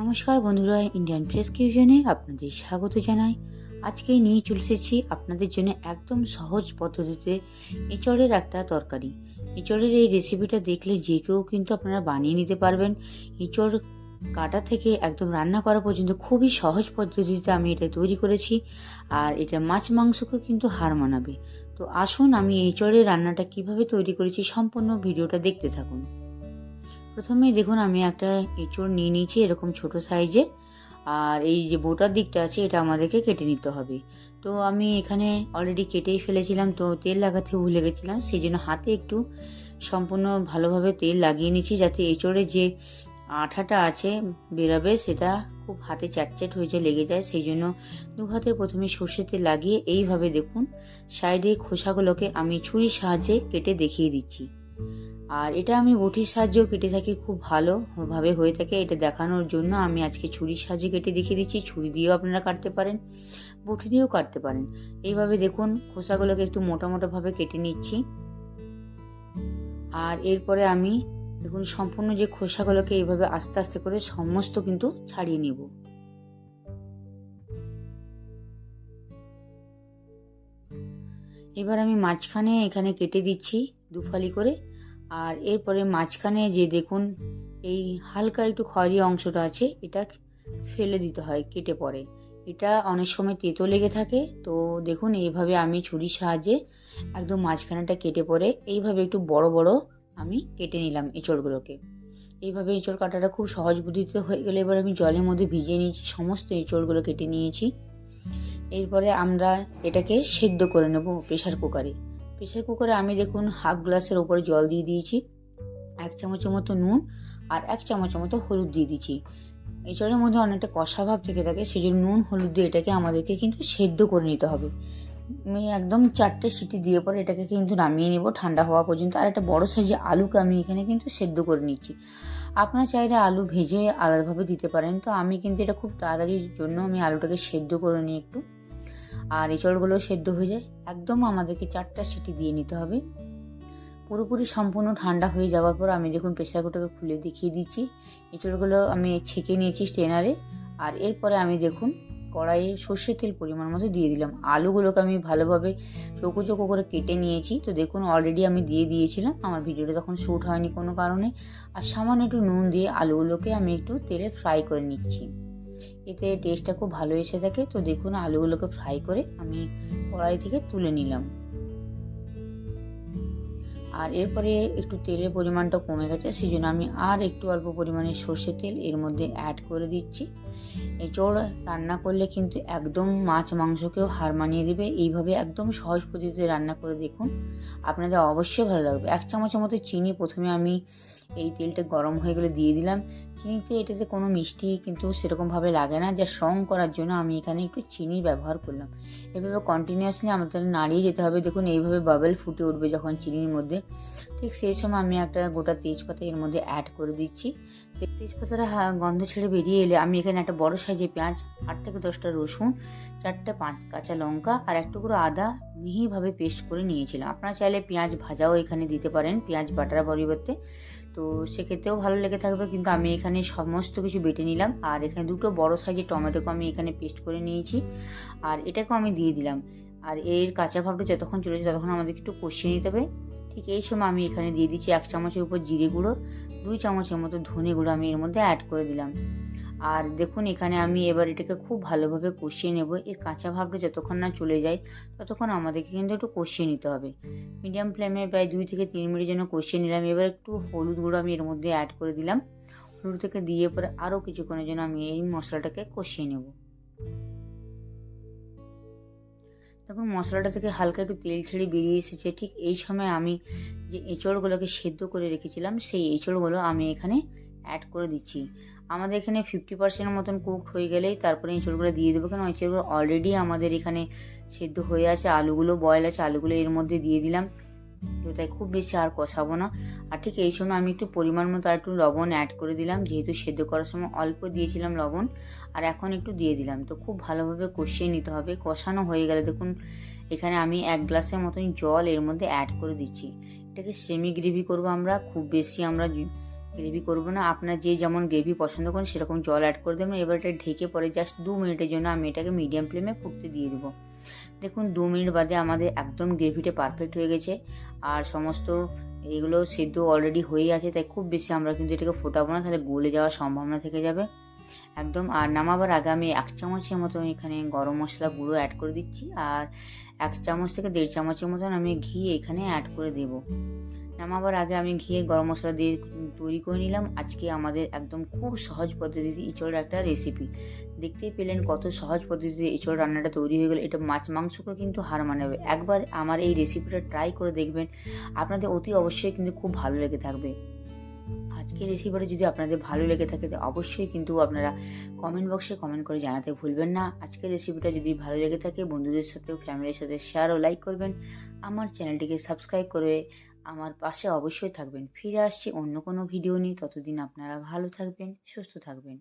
নমস্কার বন্ধুরা Indian fresh কিউশনে আপনাদের স্বাগত জানাই। আজকে নিয়ে চলে এসেছি আপনাদের জন্য একদম সহজ পদ্ধতিতে এঁচড়ের একটা তরকারি। এঁচড়ের এই রেসিপিটা দেখলে যে কেউ কিন্তু আপনারা বানিয়ে নিতে পারবেন। এঁচড় কাটা থেকে একদম রান্না করা পর্যন্ত খুবই সহজ পদ্ধতিতে আমি এটা তৈরি করেছি আর এটা মাছ মাংসকেও কিন্তু হার মানাবে। তো আসুন আমি এঁচড়ের রান্নাটা কীভাবে তৈরি করেছি সম্পূর্ণ ভিডিওটা দেখতে থাকুন। প্রথমে দেখুন আমি একটা এঁচড় নিয়ে নিয়েছি এরকম ছোট সাইজে আর এই যে বোটার দিকটা আছে, এটা আমাদেরকে কেটে নিতে হবে। তো আমি এখানে অলরেডি কেটেই ফেলেছিলাম, তো তেল লাগাতে ভুলে গেছিলাম সেই জন্য হাতে একটু সম্পূর্ণ ভালোভাবে তেল লাগিয়ে নিয়েছি যাতে এঁচড়ে যে আঠাটা আছে বেরাবে, সেটা খুব হাতে চ্যাটচ্যাট হয়ে যায় লেগে যায়। সেই জন্য দু হাতে প্রথমে সর্ষে তেল লাগিয়ে এইভাবে দেখুন সাইডে খোসাগুলোকে আমি ছুরির সাহায্যে কেটে দেখিয়ে দিচ্ছি। আর এটা আমি বটির সাহায্যেও কেটে থাকি, খুব ভালোভাবে হয়ে থাকে এটা দেখানোর জন্য। আমি আজকে ছুরির সাহায্যে কেটে দেখিয়ে দিচ্ছি, ছুরি দিয়েও আপনারা কাটতে পারেন, বটি দিয়েও কাটতে পারেন। এইভাবে দেখুন, খোসাগুলোকে একটু মোটা মোটাভাবে কেটে নিচ্ছি। আর এরপরে আমি দেখুন, সম্পূর্ণ যে খোসাগুলোকে এইভাবে আস্তে আস্তে করে সমস্ত কিন্তু ছাড়িয়ে নেব। এবার আমি মাঝখানে এখানে কেটে দিচ্ছি দুফালি করে। আর এরপরে মাঝখানে যে দেখুন, এই হালকা একটু খয়েরি অংশটা আছে, এটা ফেলে দিতে হয়, কেটে পড়ে এটা অনেক সময় তেতো লেগে থাকে, তো দেখুন এইভাবে আমি ছুরির সাহায্যে একদম মাঝখানেটা কেটে পড়ে এইভাবে একটু বড় বড় আমি কেটে নিলাম এঁচড়গুলোকে। এইভাবে এঁচড় কাটাটা খুব সহজ বুদ্ধিতে হয়ে গেলে এবার আমি জলের মধ্যে ভিজিয়ে নিয়েছি, সমস্ত এঁচড়গুলো কেটে নিয়েছি। এরপরে আমরা এটাকে সেদ্ধ করে নেব প্রেশার কুকারে। প্রেশার কুকারে আমি দেখুন হাফ গ্লাসের ওপরে জল দিয়ে দিয়েছি, এক চামচের মতো নুন আর এক চামচের মতো হলুদ দিয়ে দিয়েছি। এঁচড়ের মধ্যে অনেকটা কষা ভাব থেকে থাকে সেই জন্য নুন, হলুদ দিয়ে এটাকে আমাদেরকে কিন্তু সেদ্ধ করে নিতে হবে। আমি একদম চারটে সিটি দিয়ে পরে এটাকে কিন্তু নামিয়ে নেব ঠান্ডা হওয়া পর্যন্ত। আর একটা বড় সাইজে আলুকে আমি এখানে কিন্তু সেদ্ধ করে নিচ্ছি। আপনারা চাইলে আলু ভেজে আলাদাভাবে দিতে পারেন। তো আমি কিন্তু এটা খুব তাড়াতাড়ির জন্য আমি আলুটাকে সেদ্ধ করে নিই একটু। আর এঁচড়গুলো সেদ্ধ হয়ে যায়। একদম আমাদেরকে চারটা সিটি দিয়ে নিতে হবে। পুরোপুরি সম্পূর্ণ ঠান্ডা হয়ে যাওয়ার পর আমি দেখুন প্রেশার কুকারটাকে খুলে দেখিয়ে দিচ্ছি। এঁচড়গুলো আমি ছেঁকে নিয়েছি স্টেনারে আর এরপরে আমি দেখুন কড়াইয়ে সর্ষের তেল পরিমাণ মতো দিয়ে দিলাম। আলুগুলোকে আমি ভালোভাবে চৌকো চৌকো করে কেটে নিয়েছি। তো দেখুন অলরেডি আমি দিয়ে দিয়েছিলাম। আমার ভিডিওটা তখন শ্যুট হয়নি কোনো কারণে। আর সামান্য একটু নুন দিয়ে আলুগুলোকে আমি একটু তেলে ফ্রাই করে নিচ্ছি। এতে টেস্টটা খুব ভালো এসে থাকে। তো দেখুন, আলুগুলোকে ফ্রাই করে আমি কড়াই থেকে তুলে নিলাম। আর এরপরে একটু তেলের পরিমাণটা কমে গেছে সেই জন্য আমি আর একটু অল্প পরিমাণে সর্ষের তেল এর মধ্যে অ্যাড করে দিচ্ছি। এঁচড় রান্না করলে কিন্তু একদম মাছ মাংসকেও হার মানিয়ে দেবে। এইভাবে একদম সহজ পদ্ধতিতে রান্না করে দেখুন। আপনাদের অবশ্যই ভালো লাগবে। এক চামচের মতো চিনি প্রথমে আমি এই তেলটা গরম হয়ে গেলে দিয়ে দিলাম। চিনিতে এটাতে কোনো মিষ্টি কিন্তু সেরকমভাবে লাগে না। যা স্ট্রং করার জন্য আমি এখানে একটু চিনি ব্যবহার করলাম। এভাবে কন্টিনিউয়াসলি আমাদের নাড়িয়ে যেতে হবে। দেখুন, এইভাবে বাবেল ফুটে উঠবে যখন চিনির মধ্যে। ঠিক সেই সময় আমি একটা গোটা তেজপাতা এর মধ্যে অ্যাড করে দিচ্ছি। তেজপাতাটা গন্ধ ছেড়ে বেরিয়ে এলে আমি এখানে একটা বড় সাইজে পেঁয়াজ, আট থেকে দশটা রসুন, চারটে পাঁচ কাঁচা লঙ্কা আর এক টুকরো আদা মিহিভাবে পেস্ট করে নিয়েছিলাম। আপনারা চাইলে পেঁয়াজ ভাজাও এখানে দিতে পারেন। পেঁয়াজ বাটার পরিবর্তে। তো সেক্ষেত্রেও ভালো লেগে থাকবে। কিন্তু আমি এখানে সমস্ত কিছু বেটে নিলাম। আর এখানে দুটো বড় সাইজের টমেটোকে আমি এখানে পেস্ট করে নিয়েছি। আর এটাকেও আমি দিয়ে দিলাম। আর এর কাঁচা ভাবটা যতক্ষণ চলেছে ততক্ষণ আমাদেরকে একটু কষিয়ে নিতে হবে। ঠিক এই সময় আমি এখানে দিয়ে দিচ্ছি এক চামচের উপর জিরে গুঁড়ো, দুই চামচের মতো ধনে গুঁড়ো আমি এর মধ্যে অ্যাড করে দিলাম। আর দেখুন, এখানে আমি এবার এটাকে খুব ভালোভাবে কষিয়ে নেব। এর কাঁচা ভাবটা যতক্ষণ না চলে যায়, ততক্ষণ আমাদেরকে কিন্তু একটু কষিয়ে নিতে হবে। মিডিয়াম ফ্লেমে প্রায় দুই থেকে তিন মিনিট জন্য কষিয়ে নিলাম। এবার একটু হলুদ গুঁড়ো আমি এর মধ্যে অ্যাড করে দিলাম। হলুদ থেকে দিয়ে পরে আরও কিছুক্ষণের জন্য আমি এই মশলাটাকে কষিয়ে নেব। দেখুন, মশলাটা থেকে হালকা একটু তেল ছেড়ে বেরিয়ে এসেছে। ঠিক এই সময় আমি যে এঁচড়গুলোকে সেদ্ধ করে রেখেছিলাম, সেই এঁচড়গুলো আমি এখানে অ্যাড করে দিচ্ছি। আমাদের এখানে ফিফটি পার্সেন্টের মতন কুকড হয়ে গেলেই তারপরে এঁচড়গুলো দিয়ে দেবো। কেন এঁচড়গুলো অলরেডি আমাদের এখানে সেদ্ধ হয়ে আছে, আলুগুলো বয়েল আছে, আলুগুলো এর মধ্যে দিয়ে দিলাম। তো তাই খুব বেশি আর কষাবো না। আর ঠিক এই সময় আমি একটু পরিমাণ মতো আর একটু লবণ অ্যাড করে দিলাম। যেহেতু সেদ্ধ করার সময় অল্প দিয়েছিলাম লবণ, আর এখন একটু দিয়ে দিলাম। তো খুব ভালোভাবে কষিয়ে নিতে হবে। কষানো হয়ে গেলে দেখুন, এখানে আমি এক গ্লাসের মতন জল এর মধ্যে অ্যাড করে দিচ্ছি। এটাকে সেমি গ্রেভি করব আমরা। খুব বেশি আমরা গ্রেভি করব না। আপনার যে যেমন গ্রেভি পছন্দ করেন, সেরকম জল অ্যাড করে দেবেন। এবার এটা ঢেকে পরে জাস্ট দু মিনিটের জন্য আমি এটাকে মিডিয়াম ফ্লেমে ফুটতে দিয়ে দেবো। দেখুন, দু মিনিট বাদে আমাদের একদম গ্রেভিটা পারফেক্ট হয়ে গেছে। আর সমস্ত এগুলো সেদ্ধ অলরেডি হয়ে আছে, তাই খুব বেশি আমরা কিন্তু এটাকে ফোটাবো না, তাহলে গলে যাওয়ার সম্ভাবনা থেকে যাবে। একদম, আর নামাবার আগে আমি এক চামচের মতো এখানে গরম মশলা গুঁড়ো অ্যাড করে দিচ্ছি। আর এক চামচ থেকে দেড় চামচের মতন আমি ঘি এখানে অ্যাড করে দেব। নামাবার আগে আমি ঘিয়ে গরম মশলা দিয়ে তৈরি করে নিলাম। আজকে আমাদের একদম খুব সহজ পদ্ধতিতে ইঁচড়ের একটা রেসিপি দেখতেই পেলেন কত সহজ পদ্ধতিতে ইঁচড় রান্নাটা তৈরি হয়ে গেল। এটা মাছ মাংসকে কিন্তু হার মানাবে। একবার আমার এই রেসিপিটা ট্রাই করে দেখবেন আপনাদের অতি অবশ্যই কিন্তু খুব ভালো লেগে থাকবে। আজকের রেসিপিটা যদি আপনাদের ভালো লেগে থাকে তো অবশ্যই কিন্তু আপনারা কমেন্ট বক্সে কমেন্ট করে জানাতে ভুলবেন না। আজকের রেসিপিটা যদি ভালো লেগে থাকে বন্ধুদের সাথেও ফ্যামিলির সাথে শেয়ার ও লাইক করবেন। আমার চ্যানেলটিকে সাবস্ক্রাইব করে আমার পাশে অবশ্যই থাকবেন। ফিরে আসছি অন্য কোনো ভিডিও নিয়ে। ততদিন আপনারা ভালো থাকবেন, সুস্থ থাকবেন।